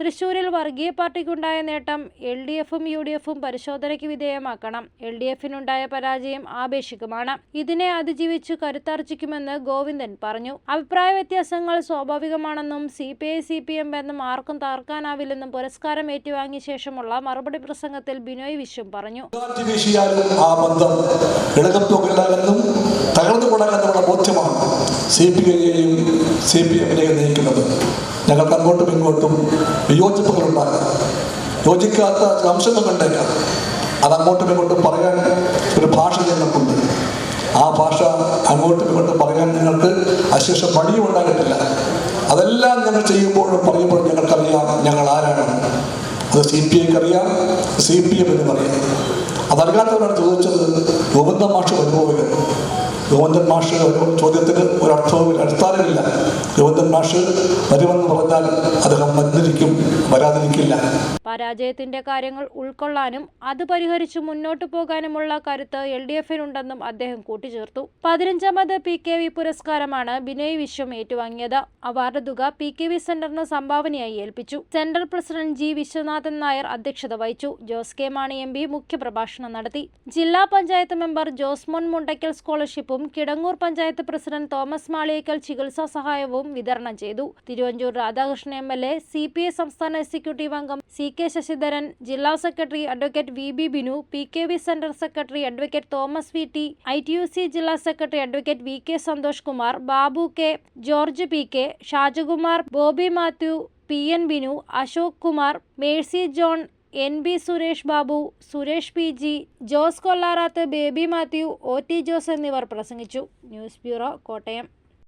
തൃശൂരിൽ വർഗീയ പാർട്ടിക്കുണ്ടായ നേട്ടം എൽ ഡി എഫും യു ഡി എഫും പരിശോധനയ്ക്ക് വിധേയമാക്കണം. എൽ ഡി എഫിനുണ്ടായ പരാജയം ആപേക്ഷികമാണ് ഇതിനെ അതിജീവിച്ച് കരുത്താർജിക്കുമെന്ന് ഗോവിന്ദൻ പറഞ്ഞു. അഭിപ്രായ വ്യത്യാസങ്ങൾ സ്വാഭാവികമാണെന്നും C P I C P M ബന്ധം ആർക്കും തകർക്കാനാവില്ലെന്നും പുരസ്കാരം ഏറ്റുവാങ്ങിയ ശേഷമുള്ള മറുപടി പ്രസംഗത്തിൽ ബിനോയ് വിശ്വം പറഞ്ഞു. സി പി ഐയെയും സി പി എമ്മിനെയും നയിക്കുന്നത്. ഞങ്ങൾക്ക് അങ്ങോട്ടും ഇങ്ങോട്ടും വിയോജിപ്പുകളുണ്ടാകാം. യോജിക്കാത്ത അംശങ്ങൾ കണ്ടേക്കാം അത് അങ്ങോട്ടും ഇങ്ങോട്ടും പറയാൻ ഒരു ഭാഷ ഞങ്ങൾക്കുണ്ട്. ആ ഭാഷ അങ്ങോട്ടും ഇങ്ങോട്ടും പറയാൻ ഞങ്ങൾക്ക് അശേഷം പണിയും ഉണ്ടാകത്തില്ല. അതെല്ലാം ഞങ്ങൾ ചെയ്യുമ്പോഴും പറയുമ്പോഴും ഞങ്ങൾക്കറിയാം ഞങ്ങൾ ആരാണ്. അത് സി പി ഐക്ക് അറിയാം സി പി എമ്മിനും അറിയാം. അതറിയാത്തവരാണ് ചോദിച്ചത് ഗോവിന്ദ മാഷ് വരുമോ മാഷ് ഒരു ചോദ്യത്തിന് ഒരർത്ഥവും അടിസ്ഥാനമില്ല ഗോവിന്ദൻ മാഷ് വരുമെന്ന് പറഞ്ഞാൽ അദ്ദേഹം മന്ദിരിക്കും വരാതിരിക്കില്ല. പരാജയത്തിന്റെ കാര്യങ്ങൾ ഉൾക്കൊള്ളാനും അത് പരിഹരിച്ച് മുന്നോട്ട് പോകാനുമുള്ള കരുത്ത് എൽ ഡി എഫിനുണ്ടെന്നും അദ്ദേഹം കൂട്ടിച്ചേർത്തു. പതിനഞ്ചാമത് പി കെ വി പുരസ്കാരമാണ് ബിനോയ് വിശ്വം ഏറ്റുവാങ്ങിയത്. അവാർഡ് തുക പി കെ വി സെന്ററിന് സംഭാവനയായി ഏൽപ്പിച്ചു. Central president G Viswanathan Nair അധ്യക്ഷത വഹിച്ചു. Jose K Mani M P മുഖ്യപ്രഭാഷണം നടത്തി. ജില്ലാ പഞ്ചായത്ത് മെമ്പർ ജോസ്മോൻ മുണ്ടയ്ക്കൽ സ്കോളർഷിപ്പും കിടങ്ങൂർ പഞ്ചായത്ത് പ്രസിഡന്റ് തോമസ് മാളിയേക്കൽ ചികിത്സാ സഹായവും വിതരണം ചെയ്തു. Thiruvanchoor Radhakrishnan M L A C P I സംസ്ഥാന എക്സിക്യൂട്ടീവ് അംഗം സി കെ ശശിധരൻ ജില്ലാ secretary advocate V B Binu P K V centre secretary advocate Thomas V T I T U C ജില്ലാ secretary advocate V K Santhosh Kumar Babu K George P K Shajakumar Bobby Mathew P N Binu Ashok Kumar Mercy John N B Suresh Babu Suresh P G Jose Kollarath Baby Mathew O T Jose എന്നിവർ പ്രസംഗിച്ചു. News bureau Kottayam.